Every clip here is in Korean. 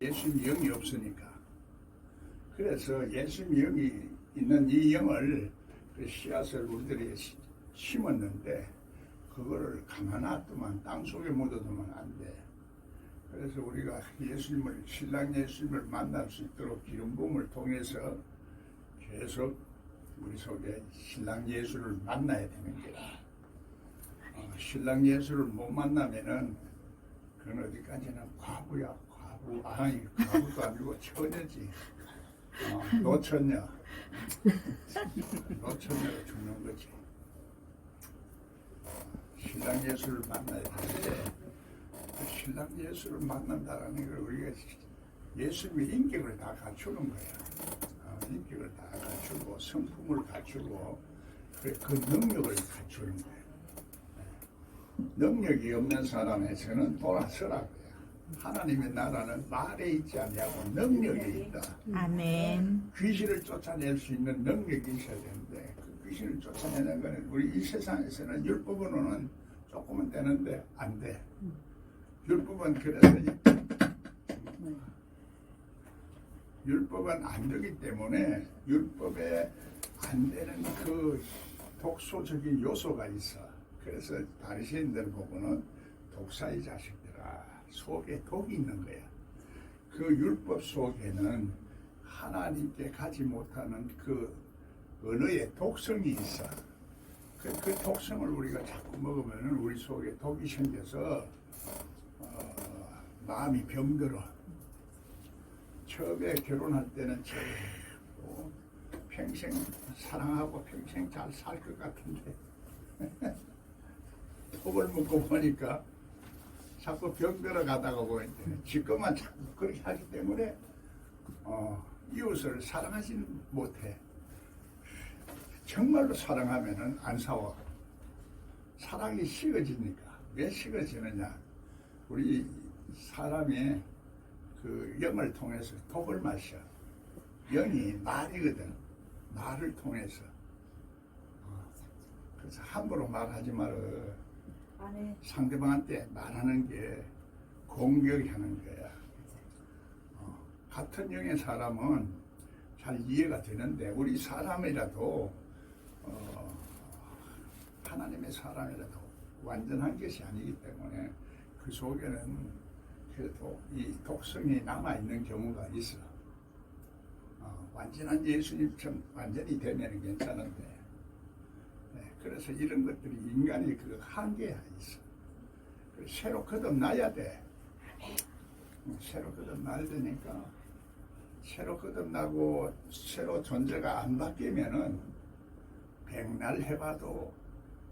예수님 영이 없으니까. 그래서 예수님 영이 있는 이 영을 그 씨앗을 우리들이 시- 심었는데 그거를 가만 놔두면 땅 속에 묻어두면 안 돼. 그래서 우리가 예수님을 신랑 예수님을 만날 수 있도록 기름 부음을 통해서 계속 우리 속에 신랑 예수를 만나야 되는 거야. 어, 신랑 예수를 못 만나면은 그건 어디까지나 과부야 과부 아니 과부도 아니고 처녀지. 어, 노처녀. 노처녀로 죽는 거지. 신랑 예수를 만나야 되는데 그 신랑 예수를 만난다는 걸 우리가 예수님의 인격을 다 갖추는 거야. 어, 인격을 다 갖추고 성품을 갖추고 그, 그 능력을 갖추는 거야. 능력이 없는 사람에서는 돌아서라고요. 하나님의 나라는 말에 있지 아니하고 능력에 있다. 아멘. 귀신을 쫓아낼 수 있는 능력이 있어야 되는데 그 귀신을 쫓아내는 거는 우리 이 세상에서는 율법으로는 조금은 되는데 안 돼. 율법은 그래서 이- 율법은 안 되기 때문에 율법에 안 되는 그 독소적인 요소가 있어. 그래서 바리새인들 보고는 독사의 자식들아 속에 독이 있는 거야. 그 율법 속에는 하나님께 가지 못하는 그 언어의 독성이 있어. 그, 그 독성을 우리가 자꾸 먹으면 우리 속에 독이 생겨서 어, 마음이 병들어. 처음에 결혼할 때는 참 어, 평생 사랑하고 평생 잘 살 것 같은데 톡을 먹고 보니까 자꾸 병들어 가다가 보이는데 지금만 자꾸 그렇게 하기 때문에 어, 이웃을 사랑하지는 못해. 정말로 사랑하면은 안 싸워. 사랑이 식어지니까. 왜 식어지느냐? 우리 사람의 그 영을 통해서 독을 마셔. 영이 말이거든. 말을 통해서. 어, 그래서 함부로 말하지 말어. 상대방한테 말하는 게 공격하는 거야. 어, 같은 영의 사람은 잘 이해가 되는데 우리 사람이라도 어, 하나님의 사람이라도 완전한 것이 아니기 때문에 그 속에는 그래도 이 독성이 남아 있는 경우가 있어. 어, 완전한 예수님처럼 완전히 되면 괜찮은데 네, 그래서 이런 것들이 인간의 그 한계가 있어. 그 새로 거듭나야 돼. 음, 새로 거듭나야 되니까 새로 거듭나고 새로 존재가 안 바뀌면은 백날 해봐도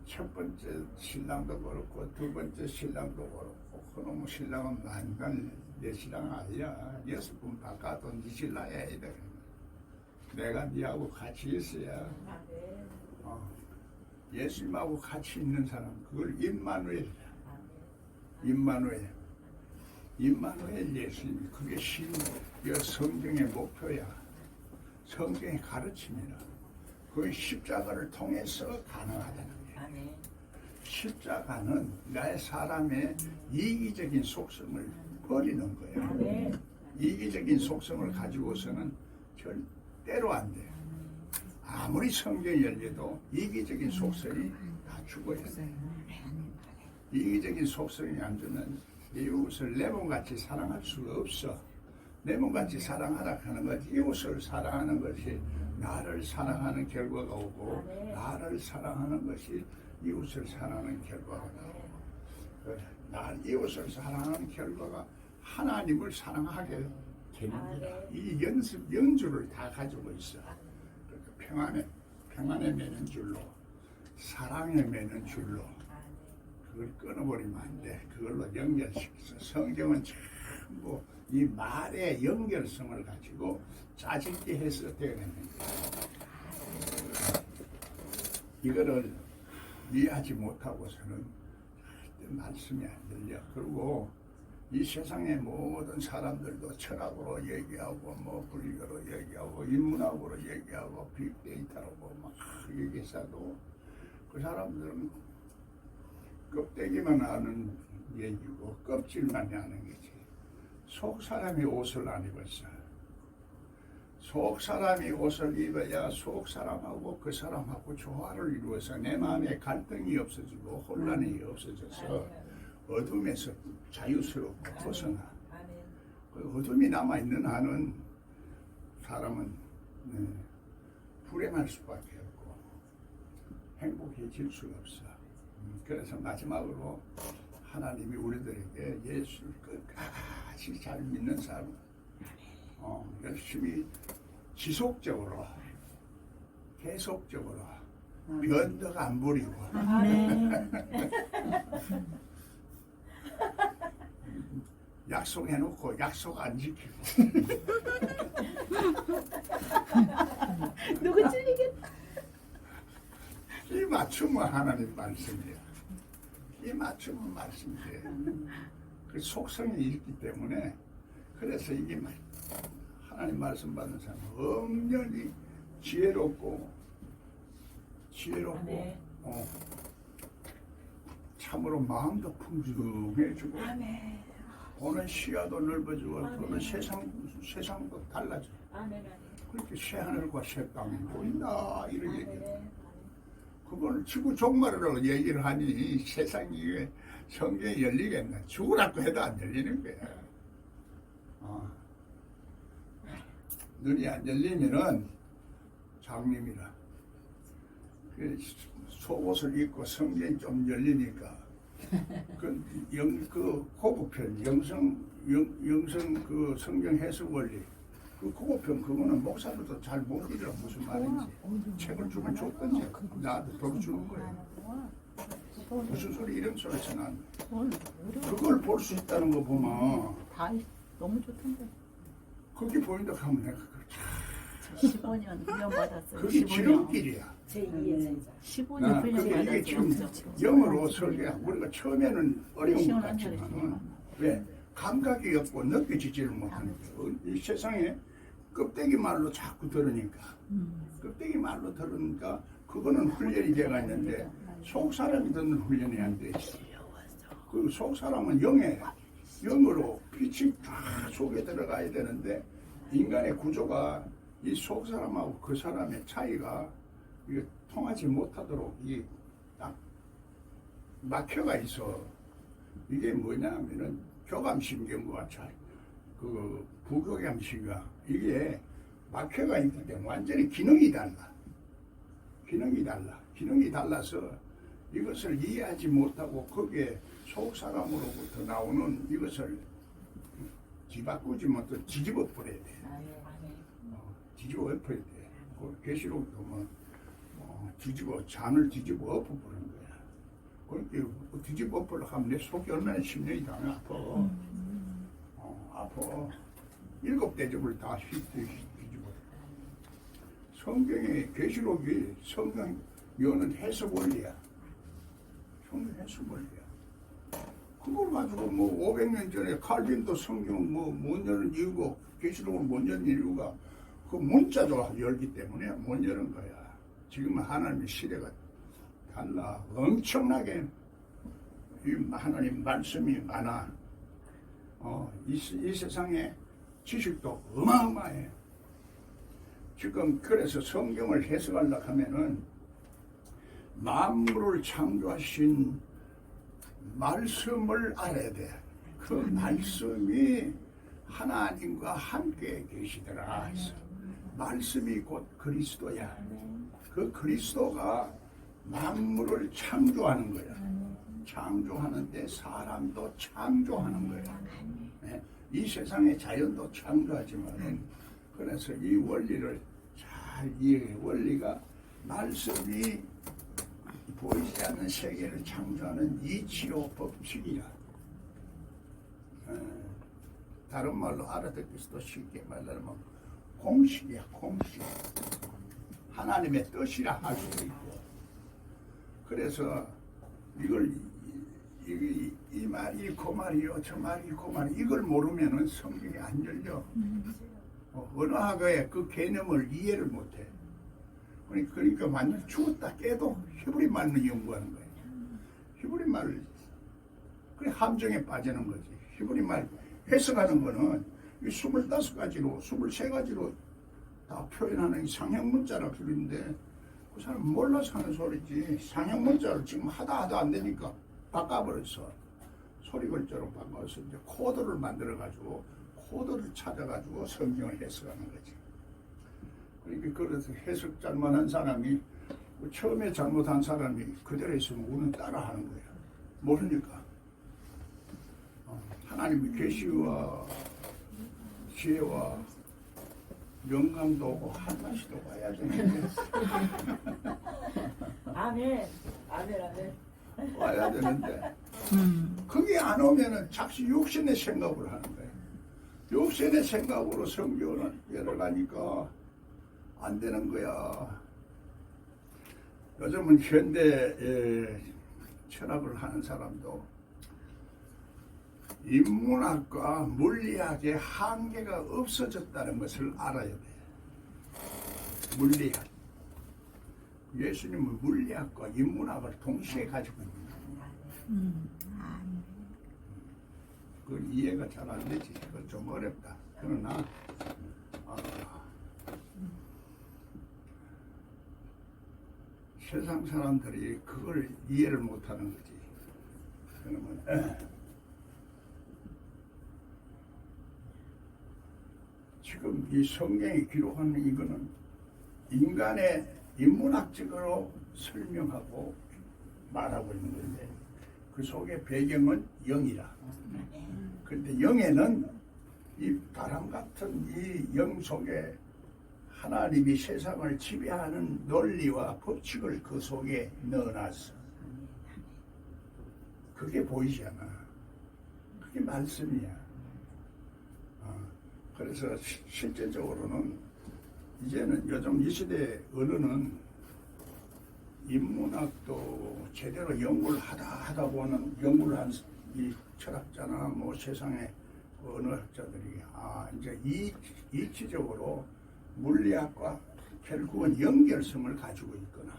첫 번째 신랑도 그렇고 두 번째 신랑도 그렇고 그놈의 신랑은 만간 내 신랑 아니야. 여섯 번 바꿔도 네 신랑 해야 돼. 내가 네하고 같이 있어야 아멘. 어, 예수님하고 같이 있는 사람 그걸 임마누엘 임마누엘 임마누엘 예수님 그게 신이 성경의 목표야 성경의 가르침이라 그 십자가를 통해서 가능하다는 아멘. 십자가는 나의 사람의 이기적인 속성을 버리는 아멘. 이기적인 속성을 가지고서는 절대로 안 돼. 아무리 성경이 열려도 이기적인 속성이 다 죽어야 돼. 이기적인 속성이 안 주면 이웃을 내 몸같이 사랑할 수가 없어. 내 몸같이 사랑하라 하는 것이 이웃을 사랑하는 것이 나를 사랑하는 결과가 오고 나를 사랑하는 것이 이웃을 사랑하는 결과가 나오고 그나 이웃을 사랑하는 결과가 하나님을 사랑하게 됩니다. 이 연습 연주를 다 가지고 있어. 평안에 평안에 매는 줄로 사랑에 매는 줄로 그걸 끊어버리면 안 돼. 그걸로 연결시켜서 성경은 전부 이 말의 연결성을 가지고 짜집게 해서 되는 거예요. 이거를 이해하지 못하고서는 말씀이 안 들려. 그리고 이 세상의 모든 사람들도 철학으로 얘기하고 뭐 불교로 얘기하고 인문학으로 얘기하고 빅데이터로 막 얘기해서도 그 사람들은 껍데기만 아는 얘기고 껍질만 아는 거지. 속 사람이 옷을 안 입었어. 속 사람이 옷을 입어야 속 사람하고 그 사람하고 조화를 이루어서 내 마음에 갈등이 없어지고 혼란이 없어져서 어둠에서 자유스럽고 벗어나. 그 어둠이 남아 있는 한은 사람은 네, 불행할 수밖에 없고 행복해질 수가 없어. 음, 그래서 마지막으로 하나님이 우리들에게 예수를 끝까지 잘 믿는 사람, 어, 열심히 지속적으로 계속적으로 변덕 안 부리고 아멘. 약속해놓고 약속 안 지키고 누구 찔리겠다. 이 맞춤은 하나님 말씀이에요. 이 맞춤은 말씀이에요. 그 속성이 있기 때문에 그래서 이게 말- 하나님 말씀 받는 사람 은 엄연히 지혜롭고 지혜롭고 아멘. 어, 참으로 마음도 풍성해지고 아멘. 보는 시야도 넓어지고. 보는 세상 세상도 달라져. 그렇게 새 하늘과 새 땅이 보인다 이런 얘기. 그걸 지구 종말으로 얘기를 하니 이 세상이 왜 성경이 열리겠나? 죽으라고 해도 안 열리는 거야. 어. 눈이 안 열리면은 장님이라. 그 속옷을 입고 성경이 좀 열리니까 그, 영, 그 고급편 영성 영, 영성 그 성경 해석 원리. 그 고급편 그거는 목사들도 잘못 읽어 무슨 말인지. 책을 주면 줬던지 나한테 돈 주는 거야 무슨 소리 이런 소리 난. 그걸 볼 수 있다는 거 보면. 다 너무 좋던데. 그게 보인다 하면 내가 그걸 참 15년 훈련 받았어요. 그게 15년. 지름길이야 제2의 제자. 15년 아, 훈련 그게 이게 지금 받았어요. 영어로 설계 우리가 처음에는 어려운 것 시원한 자리 같지만은 왜? 감각이 없고 느껴지지를 못하는 거예요. 이 세상에 껍데기 말로 자꾸 들으니까. 껍데기 말로 들으니까 그거는 훈련이 돼가 있는데 속 사람이 듣는 훈련이 안 돼. 있어. 그속 사람은 영에 영으로 빛이 쫙 속에 들어가야 되는데 인간의 구조가 이 속 사람하고 그 사람의 차이가 이게 통하지 못하도록 이딱 막혀가 있어. 이게 뭐냐면은 교감신경과 잘, 그 부교감신경 이게 막혀가 있기 때문에 완전히 기능이 달라. 기능이 달라. 기능이 달라서 이것을 이해하지 못하고 거기에 속 사람으로부터 나오는 이것을 뒤바꾸지 못해 뒤집어 버려야 돼. 아멘. 어, 뒤집어 엎어야 돼. 그 계시록도 뭐 어, 뒤집어 잔을 뒤집어 엎어버린 거야. 그렇게 뒤집어 엎으려 하면 내 속이 얼마나 심령이 다 아파. 어, 아파. 일곱 대접을 다 뒤집어. 성경의 계시록이 성경 여는 해석 원리야. 성경 해석 원리야. 그걸 가지고 뭐 500년 전에 칼빈도 성경 뭐못 여는 이유고 계시록을 못 여는 이유가 그 문자도 열기 때문에 못 여는 거야. 지금은 하나님의 시대가 달라. 엄청나게 이 하나님 말씀이 많아. 어, 이, 세- 이 세상에 지식도 어마어마해. 지금 그래서 성경을 해석하려고 하면은 만물을 창조하신 말씀을 알아야 돼. 그 말씀이 하나님과 함께 계시더라. 말씀이 곧 그리스도야. 그 그리스도가 만물을 창조하는 거야. 창조하는데 사람도 창조하는 거야. 예? 이 세상의 자연도 창조하지만 그래서 이 원리를 잘 이해해. 원리가 말씀이 보이지 않는 세계를 창조하는 이치로 법칙이야. 어, 다른 말로 알아듣기 수도 쉽게 말하면 공식이야, 공식. 하나님의 뜻이라 할 수도 있고. 그래서 이걸 이, 이, 이 말이 그 말이요, 저 말이 그 말이 이걸 모르면은 성경이 안 열려. 어, 언어학의 그 개념을 이해를 못해. 그러니까, 완전 죽었다 깨도 히브리 말을 연구하는 거예요. 히브리 말을 그래 함정에 빠지는 거지. 히브리 말 해석하는 거는 이 25가지로, 23가지로 다 표현하는 이 상형 문자라 그러는데 그 사람 몰라서 하는 소리지. 상형 문자를 지금 하다 하다 안 되니까 바꿔버렸어. 소리 글자로 바꿔서 이제 코드를 만들어가지고 코드를 찾아가지고 성경을 해석하는 거지. 그러니까 그래서 해석 잘못한 사람이 그 처음에 잘못한 사람이 그대로 있으면 우리는 따라하는 거야. 모르니까. 어, 하나님의 계시와 지혜와 영감도 오고 한마시도 와야 되는데 아멘. 아멘, 아멘. 와야 되는데 음. 그게 안 오면은 잠시 육신의 생각을 하는 거예요. 육신의 생각으로 성경을 열어가니까 안 되는 거야. 요즘은 현대 철학을 하는 사람도 인문학과 물리학의 한계가 없어졌다는 것을 알아야 돼. 물리학. 예수님은 물리학과 인문학을 동시에 가지고 있는. 음. 그건 이해가 잘 안 되지. 그건 좀 어렵다. 그러나, 아, 세상 사람들이 그걸 이해를 못 하는 거지. 그러면, 에, 지금 이 성경이 기록하는 이거는 인간의 인문학적으로 설명하고 말하고 있는 건데, 그 속에 배경은 영이라. 그런데 영에는 이 바람 같은 이 영 속에 하나님이 세상을 지배하는 논리와 법칙을 그 속에 넣어놨어. 그게 보이잖아. 그게 말씀이야. 어, 그래서 시- 실제적으로는 이제는 요즘 이 시대 언어는 인문학도 제대로 연구를 하다 하다 보는 연구를 한 이 철학자나 뭐 세상의 그 언어학자들이 아 이제 이 이치적으로 물리학과 결국은 연결성을 가지고 있거나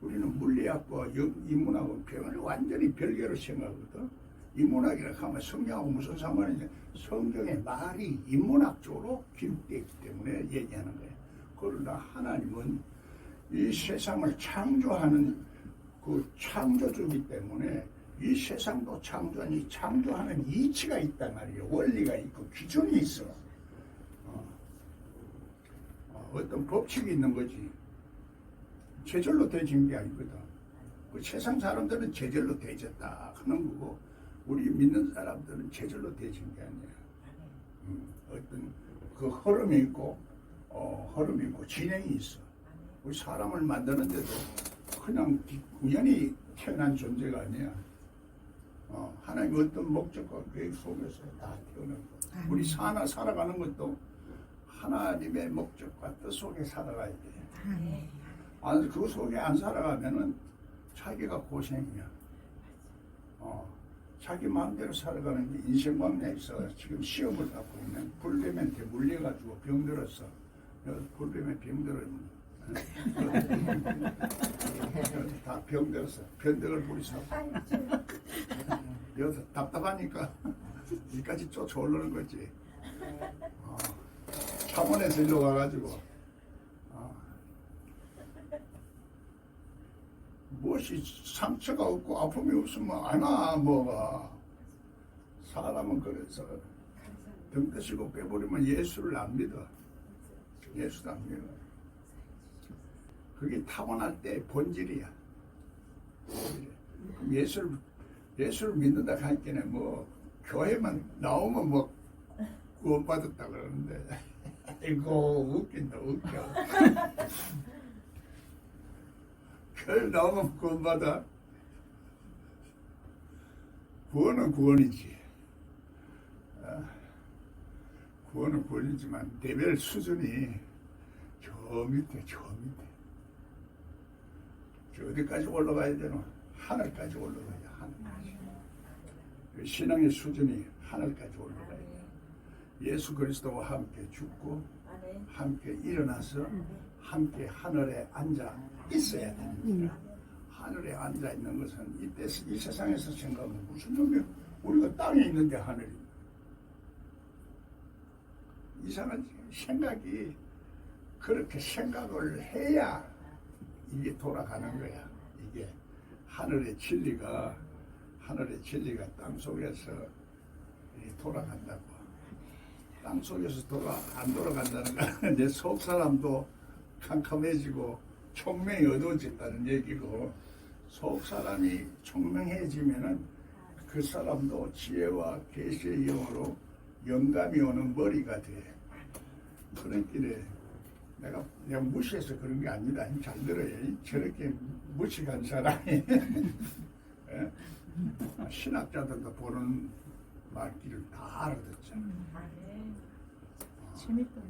우리는 물리학과 영- 인문학은 완전히 별개로 생각하거든. 인문학이라 하면 성경하고 무슨 상관이냐? 성경의 말이 인문학적으로 기록되어 있기 때문에 얘기하는 거예요. 그러나 하나님은 이 세상을 창조하는 그 창조주기 때문에 이 세상도 창조하니 창조하는 이치가 있단 말이에요. 원리가 있고 기준이 있어. 어. 어, 어떤 법칙이 있는 거지. 제절로 되진 게 아니거든. 그 세상 사람들은 제절로 되졌다 하는 거고 우리 믿는 사람들은 제절로 되진 게 아니야. 음, 어떤 그 흐름이 있고 어, 흐름이 있고 진행이 있어. 우리 사람을 만드는데도 그냥 우연히 태어난 존재가 아니야. 어, 하나님 어떤 목적과 계획 속에서 다 태어난 거. 우리 사나 살아가는 것도 하나님의 목적과 뜻 속에 살아가야 돼. 안, 그 속에 안 살아가면은 자기가 고생이야. 어, 자기 마음대로 살아가는 게 인생 광야에서 지금 시험을 받고 있는 불뱀한테 물려가지고 병들었어. 여기 불뱀에 병들었는 다 병들었어. 변덕을 부리서. 여기서 답답하니까 여기까지 쫓아오려는 거지. 어, 차원에서 일로 와가지고 어, 무엇이 상처가 없고 아픔이 없으면 안와 뭐가. 사람은 그래서 등 드시고 빼버리면 예수를 안 믿어. 예수도 안 믿어. 그게 타고날 때 본질이야. 그럼 예수를 예수를 믿는다 하니까 뭐 교회만 나오면 뭐 구원받았다 그러는데. 이거 웃긴다 웃겨 교회 나오면 구원받아. 구원은 구원이지. 아, 구원은 구원이지만 레벨 수준이 저 밑에 저 밑에. 저 어디까지 올라가야 되나 하늘까지 올라가야 하늘까지. 그 신앙의 수준이 하늘까지 올라가야 돼. 예수 그리스도와 함께 죽고. 함께 일어나서 함께 하늘에 앉아 있어야 됩니다. 하늘에 앉아 있는 것은 이때 이 세상에서 생각하면 무슨 놈이야? 우리가 땅에 있는데 하늘이 이상한 생각이 그렇게 생각을 해야 이게 돌아가는 거야. 이게 하늘의 진리가 하늘의 진리가 땅 속에서 돌아간다고. 땅 속에서 돌아 안 돌아간다는 건 이제 속 사람도 캄캄해지고 총명이 어두워졌다는 얘기고 속 사람이 총명해지면은 그 사람도 지혜와 계시의 영으로 영감이 오는 머리가 돼. 그런 길에 내가 내가 무시해서 그런 게 아니다. 잘 들어요. 저렇게 무식한 사람이 예? 신학자들도 보는 말귀를 다 알아듣잖아. 아멘. 재밌다.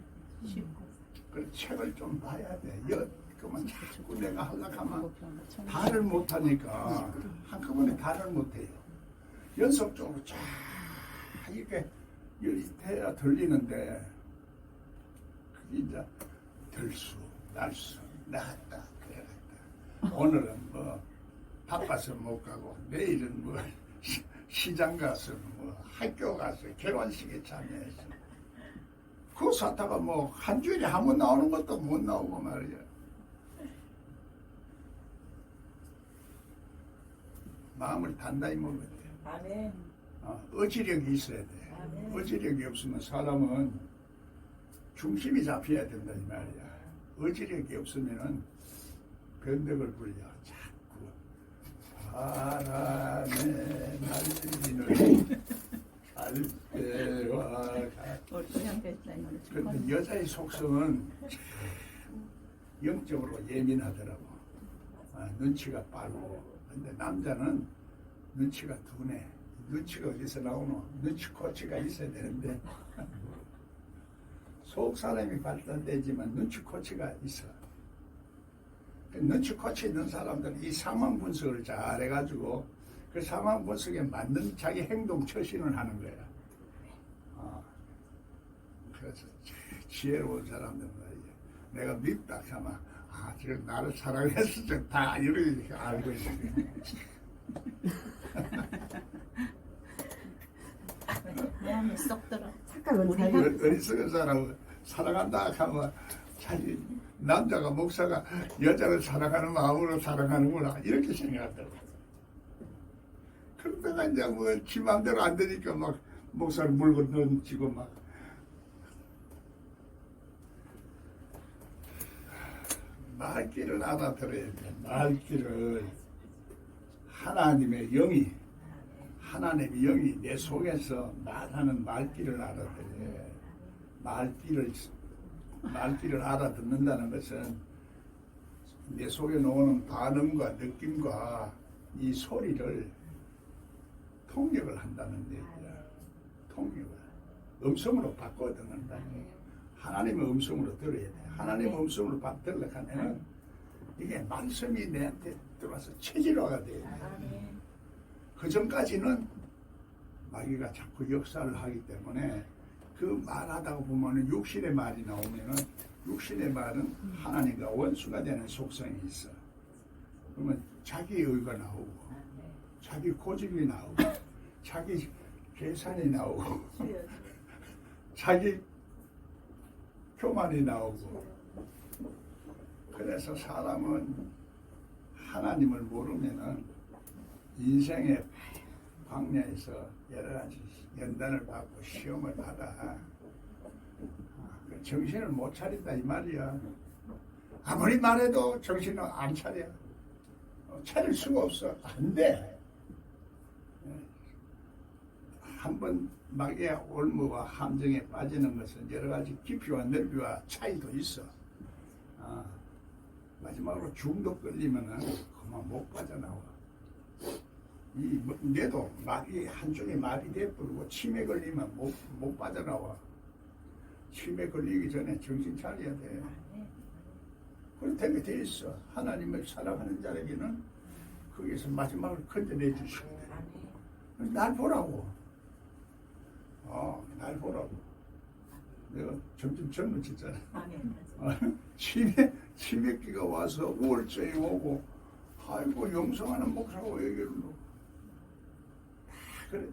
쉽고. 그 책을 좀 봐야 돼. 여, 그만 자꾸 내가 참- 말을 못하니까 한꺼번에 말을 못해요. 연속적으로 쫙 이렇게 해야 들리는데 그게 이제 들수, 날수, 나갔다, 그래갔다. 오늘은 뭐 바빠서 못 가고 내일은 뭐 시- 시장 가서 뭐 학교 가서 결혼식에 참여해서 그 사타가 뭐 한 주일에 한 번 나오는 것도 못 나오고 말이야. 마음을 단단히 먹어야 돼. 아멘. 어, 의지력이 있어야 돼. 아멘. 의지력이 없으면 사람은 중심이 잡혀야 된다 이 말이야. 의지력이 없으면은 변덕을 불려. 자꾸 바람에 날리는 근데 여자의 속성은 참 영적으로 예민하더라고. 아, 눈치가 빠르고. 근데 남자는 눈치가 둔해. 눈치가 어디서 나오노? 눈치 코치가 있어야 되는데. 속 사람이 발달되지만 눈치 코치가 있어. 그 눈치 코치 있는 사람들은 이 상황 분석을 잘 해가지고 그 상황 분석에 맞는 자기 행동 처신을 하는 거야. 어. 그래서 참 지혜로운 사람들 말이야. 내가 밉다 하면 아 지금 나를 사랑해서 좀다 이렇게 알고 있어. 내 안에 쏙 들어. 착각은 우리 자기 어리석은 사람은 사랑한다 하면 자기 남자가 목사가 여자를 사랑하는 마음으로 사랑하는구나 이렇게 생각하더라고. 그러다가 이제 뭐지 마음대로 안 되니까 막 목사를 물고 던지고 막 말귀를 알아들어야 돼. 말귀를 하나님의 영이 하나님의 영이 내 속에서 말하는 말귀를 알아들어야 돼. 말귀를 말귀를 알아듣는다는 것은 내 속에 나오는 반응과 느낌과 이 소리를 통역을 한다는 얘기야. 통역을 음성으로 바꿔 듣는다. 하나님의 음성으로 들어야 돼. 하나님의 음성으로 받 들어가면은 이게 말씀이 내한테 들어와서 체질화가 돼야 돼. 그 전까지는 마귀가 자꾸 역사를 하기 때문에 그 말하다가 보면은 육신의 말이 나오면은 육신의 말은 하나님과 원수가 되는 속성이 있어. 그러면 자기 의가 나오고, 자기 고집이 나오고, 자기 계산이 나오고. 자기 교만이 나오고. 그래서 사람은 하나님을 모르면은 인생의 광야에서 여러 가지 연단을 받고 시험을 받아 아, 그 정신을 못 차린다 이 말이야. 아무리 말해도 정신을 안 차려. 어, 차릴 수가 없어. 안 돼. 한번 마귀의 올무와 함정에 빠지는 것은 여러 가지 깊이와 넓이와 차이도 있어. 아, 마지막으로 중독 걸리면은 그만 못 빠져나와. 이 뭐- 뇌도 말이 한쪽에 말이 돼버리고 치매 걸리면 못, 못 빠져나와. 치매 걸리기 전에 정신 차려야 돼. 그렇다고 돼 있어. 하나님을 사랑하는 자에게는 거기서 마지막을 건져내 주시고 아멘. 날 보라고. 어, 날 보라고. 내가 점점 젊어지잖아. 아멘. 어, 치매, 치매기가 와서 우울증이 오고, 아이고, 영성하는 목사가 왜 이러노. 다 그래.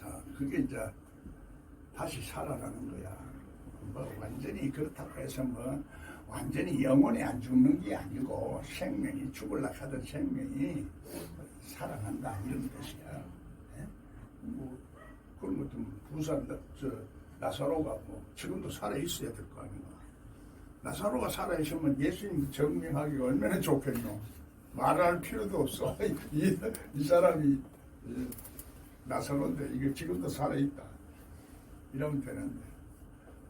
자, 그게 이제 다시 살아나는 거야. 뭐 완전히 그렇다고 해서 뭐 완전히 영원히 안 죽는 게 아니고 생명이 죽을라 하던 생명이 살아난다 이런 것이야. 예? 뭐 그런 것도 뭐 부산 저 나사로가 뭐 지금도 살아 있어야 될 거 아닌가. 나사로가 살아 있으면 예수님 증명하기가 얼마나 좋겠노. 말할 필요도 없어. 이, 이 사람이 이 나사로인데 이게 지금도 살아 있다. 이러면 되는데.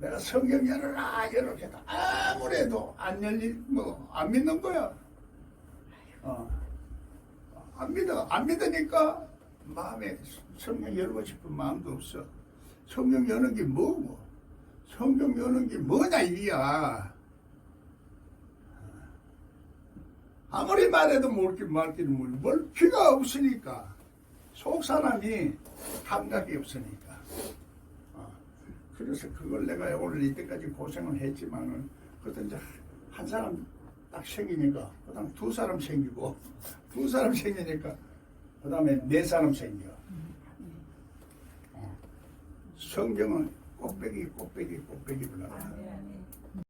내가 성경 열어라 해도 아무래도 안 열리 뭐 안 믿는 거야. 어. 안 믿어 안 믿으니까 마음에 성경 열고 싶은 마음도 없어. 성경 여는 게 뭐고? 성경 여는 게 뭐냐 이야. 아무리 말해도 뭘긴 말기는 뭘, 뭘 피가 없으니까 속 사람이 감각이 없으니까. 어. 그래서 그걸 내가 오늘 이때까지 고생을 했지만은 그것도 이제 한 사람 딱 생기니까 그 다음 두 사람 생기고 두 사람 생기니까 그 다음에 네 사람 생겨. 어. 성경은 꽃배기 꽃배기 꽃배기 불러라. 아멘.